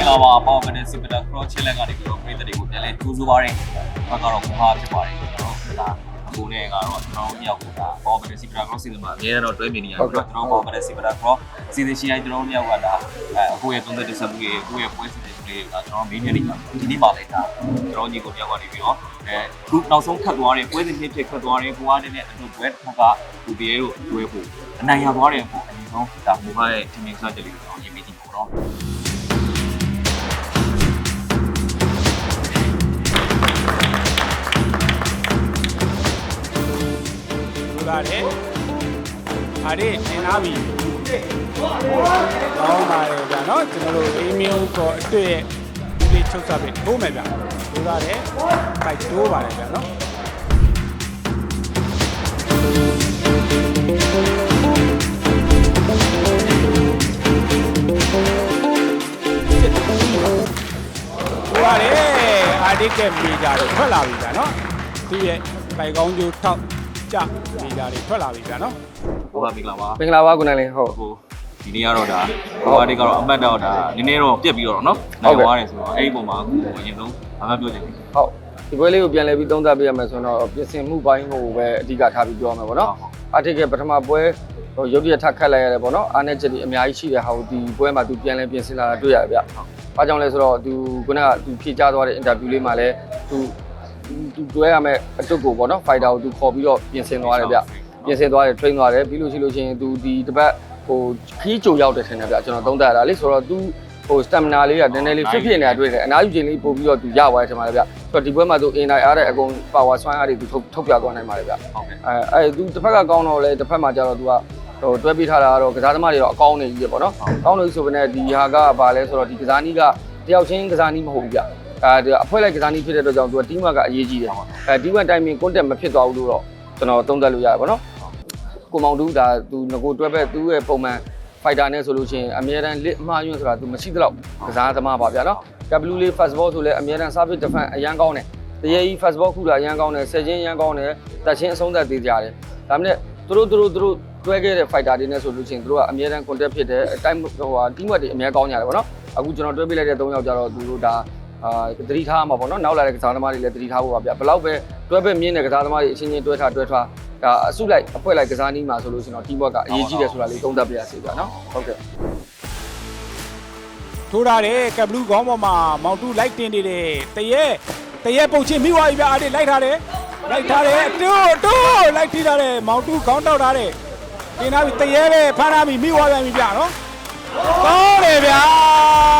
င်္ဂလာပါပေါ့မနေ့စပတာခရော့ချစ်လက်ကနေပြီးတော့ပြည်သက်တွေကိုပြန်လဲကျိုးစိုးပါတယ်ဘက်ကတော့ဘာဖြစ်ပါတယ်ကျွန်တော်တို့ဒါကိုနဲ့ကတော့ကျွန်တော်တို့မြောက်ကဒါပေါ့မနေ့စပတာခရော့စီစဉ်မှာအများတော့တွဲမြင်နေရတယ်ကျွန်တော်ပေါ့မနေ့စပတာခရော့စီစဉ်ရှိတိုင်းကျွန်တော်တို့မြောက်ကဒါအဲအခုရဲ့သုံးသက်တက်ဆက်မှုတွေအခုရဲ့ပွဲစဉ်တွေလေးကကျွန်တော်မင်းမြနေမှာဒီနေ့ပါလိုက်တာကျွန်တော်ညီကိုမြောက်ကနေပြီးတော့အဲခုနောက်ဆုံးခတ်သွားတယ်ပွဲစဉ်ဖြစ်ဖြစ်ခတ်သွားတယ်ကိုအားနဲ့အတူပွဲတစ်ခါကဘူဘီရဲ့တို့တွဲဖို့အနိုင်ရသွားတယ်ပေါ့အရင်ဆုံးဒါမိုးရဲ့ team manager လေးကိုကျွန်တော်ရေးပေးကြည့်ပါတော့ အားရတင်လာပြီကောင်းပါလေဗျာနော်ကျွန်တော်တို့အေးမျိုးကောအတွေ့ရဲ့ဒီလေးချုပ်စားပြီးထိုးမယ်ဗျာလူလာတယ်ဖိုက်တိုးပါတယ်ဗျာနော်လူလာတယ်အားဒီကမီတာတွေထွက်လာပြီဗျာနော်သူရဲ့ဖိုက်ကောင်းကျိုးထောက် ကြမီတာတွေထွက်လာပြီဗျာနော်ဟုတ်ပါမင်္ဂလာပါမင်္ဂလာပါကိုနိုင်လင်းဟုတ်ဟိုဒီနေ့ကတော့ဒါဟိုအားတွေကတော့အမှတ်တော့ဒါနည်းနည်းတော့ပြက်ပြီးတော့နော်နိုင်သွားတယ်ဆိုတော့အဲ့ဒီပုံမှာအခုအရင်ဆုံးဘာမှပြောချင်ဘူးဟုတ်ဒီပွဲလေးကိုပြန်လဲပြီးသုံးသပ်ပေးရမယ်ဆိုတော့ပြင်ဆင်မှုပိုင်းကိုပဲအဓိကထားပြီးပြောရမယ်ပေါ့နော်အာတစ်ကပထမပွဲဟိုရုပ်ရည်ထပ်ခတ်လိုက်ရတယ်ပေါ့နော်အားနဲ့ချက်ဒီအများကြီးရှိတဲ့ဟာကိုဒီပွဲမှာသူပြန်လဲပြင်ဆင်လာတာတွေ့ရတယ်ဗျ။ဘာကြောင့်လဲဆိုတော့သူခုနကသူဖြေချသွားတဲ့အင်တာဗျူးလေးမှာလဲသူ သူတွဲရမယ်အတုတ်ကိုပေါ့နော်ဖိုက်တာကိုသူခေါ်ပြီးတော့ပြင်ဆင်သွားတယ်ဗျ။ပြင်ဆင်သွားတယ် train သွားတယ်ပြီးလို့ရှိလို့ရှိရင်သူဒီတစ်ပတ်ဟိုခီးကြိုရောက်တယ်ထင်တယ်ဗျကျွန်တော်သုံးသပ်ရတာလေဆိုတော့သူဟို stamina လေးကနည်းနည်းလေး fit ဖြစ်နေတာတွေ့တယ်အနားယူခြင်းလေးပို့ပြီးတော့သူရသွားတယ်ထင်ပါတယ်ဗျဆိုတော့ဒီပွဲမှာသူ in နိုင်အားတဲ့အကုန် power ဆွမ်းအားတွေသူထုတ်ထုတ်ပြသွားနိုင်ပါတယ်ဗျဟုတ်ကဲ့အဲအဲသူတစ်ဖက်ကကောင်းတော့လေတစ်ဖက်မှာကျတော့သူကဟိုတွဲပေးထားတာကတော့ကစားသမားတွေတော့အကောင်းနေကြီးပဲပေါ့နော်ကောင်းနေဆိုပေမဲ့ဒီဟာကဘာလဲဆိုတော့ဒီကစားနည်းကတယောက်ချင်းကစားနည်းမဟုတ်ဘူးဗျ အဲဒီအဖွဲ့လိုက်ကစားနည်းဖြစ်တဲ့အတွက်ကြောင့်သူက team work ကအရေးကြီးတယ်အဲ team work timing contact မဖြစ်သွားဘူးလို့တော့ကျွန်တော်သုံးသပ်လို့ရတယ်ပေါ့နော်ကိုမောင်တူဒါသူငကိုတွဲပဲသူ့ရဲ့ပုံမှန် fighter နဲ့ဆိုလို့ရှိရင်အများတန်းလစ်အမှားယွန်းဆိုတာသူမရှိသလောက်ကစားသမားပါဗျာနော် W လေး fast ball ဆိုလဲအများတန်း service defense အရန်ကောင်းတယ်တရေကြီး fast ball ခုလာအရန်ကောင်းတယ်ဆယ်ချင်းအရန်ကောင်းတယ်တက်ချင်းအဆုံးသက်သေးကြတယ်ဒါမဲ့သူတို့သူတို့သူတို့တွဲခဲ့တဲ့ fighter တွေနဲ့ဆိုလို့ရှိရင်သူတို့ကအများတန်း contact ဖြစ်တယ်အတိုင်းဟိုဟာ team work တွေအများကောင်းကြတယ်ပေါ့နော်အခုကျွန်တော်တွဲပေးလိုက်တဲ့၃ယောက်ကြတော့သူတို့ဒါ အာသတိထားမှာပေါ့နော်နောက်လာတဲ့ကစားသမားတွေလည်းသတိထားဖို့ပါဗျဘယ်လောက်ပဲတွဲပဲမြင်းတဲ့ကစားသမားတွေအချင်းချင်းတွဲထားတွဲထားဒါအစုလိုက်အဖွဲ့လိုက်ကစားနည်းမှာဆိုလို့ရှိရင်တော့ team work ကအရေးကြီးတယ်ဆိုတာလေးသုံးသပ်ပြရစီဗျာနော်ဟုတ်ကဲ့ထိုးထားတယ်ကပ်ဘလူးခေါင်းပေါ်မှာမောင်တူလိုက်တင်နေတယ်တရဲတရဲပုတ်ချင်းမိသွားပြီဗျအားဒီလိုက်ထားတယ်လိုက်ထားတယ်တိုးတိုးလိုက်ထိထားတယ်မောင်တူခေါင်းတောက်ထားတယ်တင်ထားပြီတရဲပဲဖမ်းထားပြီမိသွားပြန်ပြီဗျနော်ကောင်းတယ်ဗျာ